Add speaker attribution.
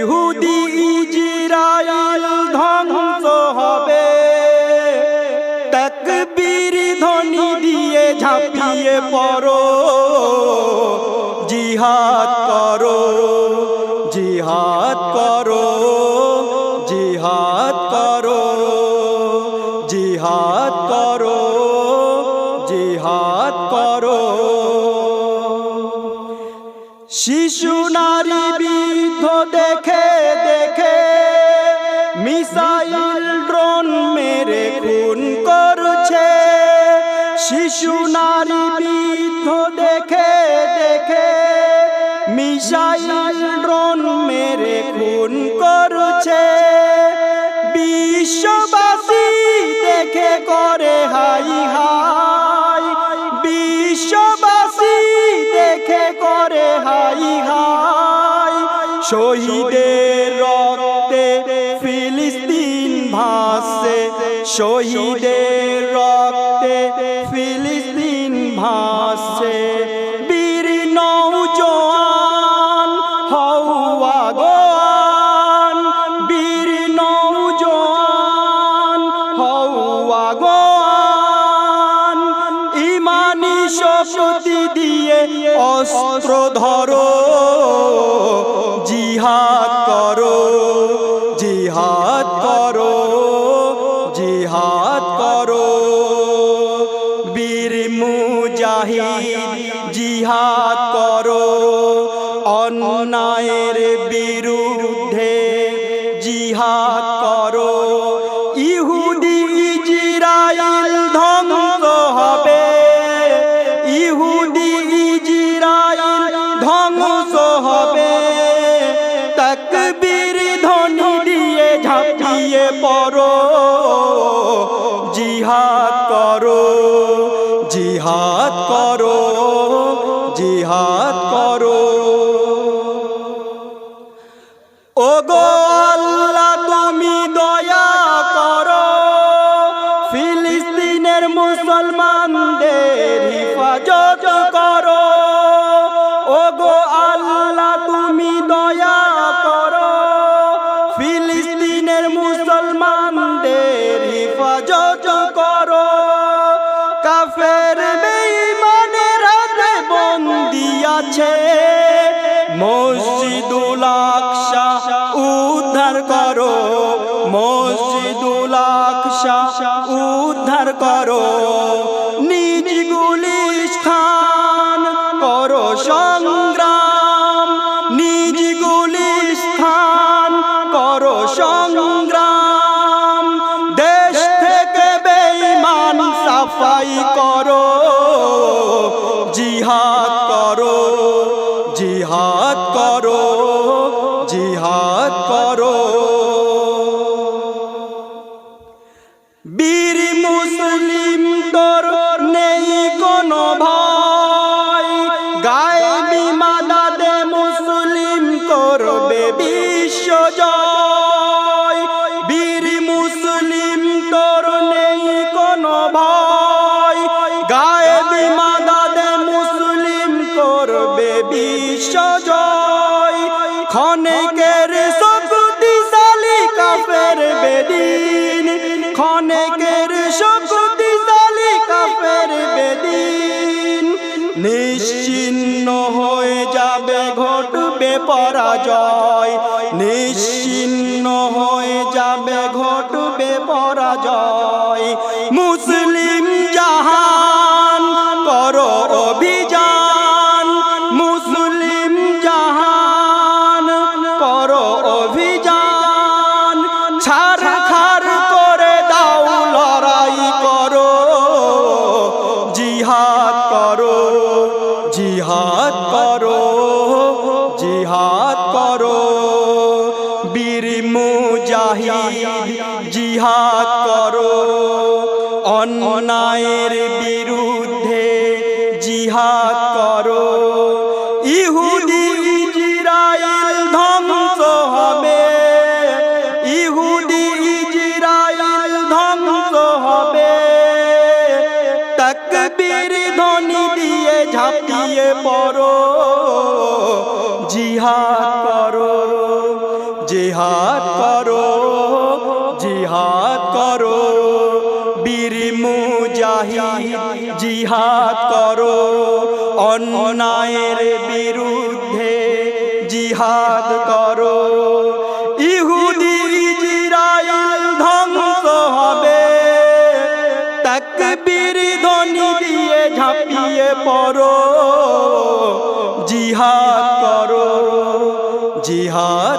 Speaker 1: ইহুদি ইজরাইল ধ্বংস হবে। তকবীর ধ্বনি দিয়ে ঝাঁপিয়ে পড়ো। জিহাদ করো। জিহাদ করো। জিহাদ করো। জিহাদ করো। জিহাদ করো। শিশু নারী শিশু নারী বৃদ্ধ দেখে দেখে মিসাইল ড্রোন মেরে খুন করছে। বিশ্ববাসী দেখে করে হাই হাই। বিশ্ববাসী দেখে করে হাই হাই। শহীদের রক্তে ফিলিস্তিন ভাসে শহীদের রক্তে ফিলিস্তিন ভাসে। বীর নৌজওয়ান হওয়া গোয়ান বীর নৌজওয়ান হওয়া গোয়ান ইমানি শক্তি দিয়ে অস্ত্র ধরো। জিহাদ ধ্বংস হবে। তকবীর ধ্বনি দিয়ে ঝাঁপিয়ে পড়ো। জিহাদ করো জিহাদ করো জিহাদ করো। ও গো আল্লাহ, তুমি দয়া করো। ফিলিস্তিনের মুসলমানদের হিফাজত করো। ফিলিস্তিনের মুসলমানদের হিফাজত করো। কাফের বেঈমানের হাতে বন্দি আছে, মসজিদুল আকসা উদ্ধার করো। মসজিদুল আকসা উদ্ধার করো। সাফাই করো, জিহাদ করো জিহাদ করো জিহাদ করো। বীর মুসলিম তোর নেই কোনো ভয় গায়ে বিমাদা দে মুসলিম করবে বিশ্ব করবে বিশ্ব জয়। ক্ষণেকের শক্তিশালী কাফের বেদিন। ক্ষণেকের শক্তিশালী কাফের বেদিন। নিশ্চিন্ন হয়ে যাবে, ঘটবে পরাজয়। নিশ্চিন্ন হয়ে যাবে, ঘটবে পরাজয়। মুসলিম করো। ইহুদি, ইজরাইল ধ্বংস হবে। ইহুদি, ইজরাইল ধ্বংস হবে। তকবীর ধ্বনি দিয়ে ঝাঁপিয়ে পড়ো। জিহাদ করো। জিহাদ করো। জিহাদ করো। অন্যায়ের বিরুদ্ধে জিহাদ করো। ইহুদি ইজরাইল ধ্বংস হবে। তাকবীর ধ্বনি দিয়ে ঝাঁপিয়ে পড়ো। জিহাদ করো। জিহাদ